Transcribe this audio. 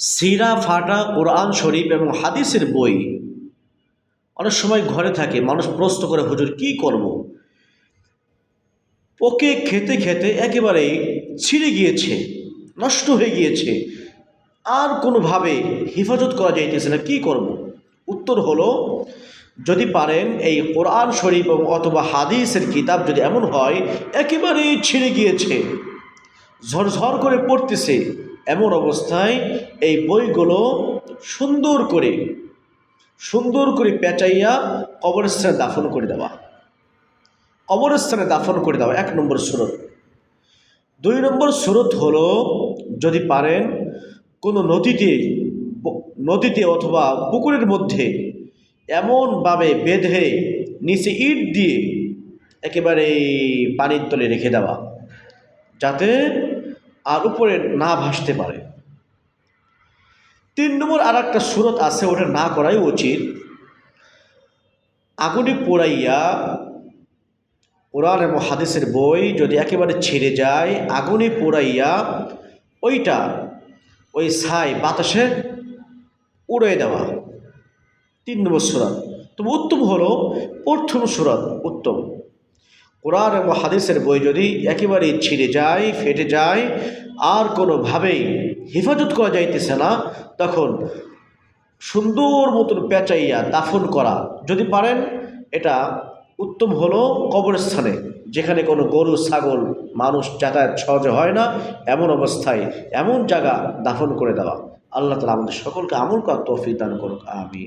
সিরা, ফাটা, কোরআন শরীফ এবং হাদিসের বই অনেক সময় ঘরে থাকে, মানুষ প্রশ্ন করে, হুজুর, কি করব। ওকে খেতে খেতে একেবারেই ছিঁড়ে গিয়েছে, নষ্ট হয়ে গিয়েছে আর কোনোভাবে হেফাজত করা যাইতেছে না, কি করব। উত্তর হলো, যদি পারেন, এই কোরআন শরীফ এবং অথবা হাদিসের কিতাব যদি এমন হয়, একেবারেই ছিঁড়ে গিয়েছে ঝরঝর করে পড়তেছে এমন অবস্থায় এই বইগুলো সুন্দর করে সুন্দর করে পেঁচাইয়া কবরস্থানে দাফন করে দেওয়া। কবরস্থানে দাফন করে দেওয়া, এক নম্বর সুরত। দুই নম্বর সুরত হলো, যদি পারেন, কোনো নদীতে নদীতে অথবা পুকুরের মধ্যে এমনভাবে বেঁধে নিচে ইট দিয়ে একেবারে পানির তলে রেখে দেওয়া, যাতে আর উপরে না ভাসতে পারে। তিন নম্বর আর একটা সুরত আছে, ওটা না করাই উচিত। আগুনে পোড়াইয়া কোরআন এবং হাদিসের বই যদি একেবারে ছেড়ে যায়, আগুনে পোড়াইয়া ওইটা ওই ছাই বাতাসে উড়ে দেওয়া। তিন নম্বর সুরত। তবে উত্তম হলো প্রথম সুরত, উত্তম। কোরআন এবং হাদিসের বই যদি একেবারে ছিঁড়ে যায়, ফেটে যায়, আর কোনোভাবেই হেফাজত করা যাইতেছে না, তখন সুন্দর মতন পেঁচাইয়া দাফন করা যদি পারেন, এটা উত্তম হলো কবরস্থানে, যেখানে কোনো গরু, ছাগল, মানুষ যাতায়াত সহজে হয় না, এমন অবস্থায় এমন জায়গা দাফন করে দেওয়া। আল্লাহ তালা আমাদের সকলকে আমল করার তৌফিক দান করুক আমি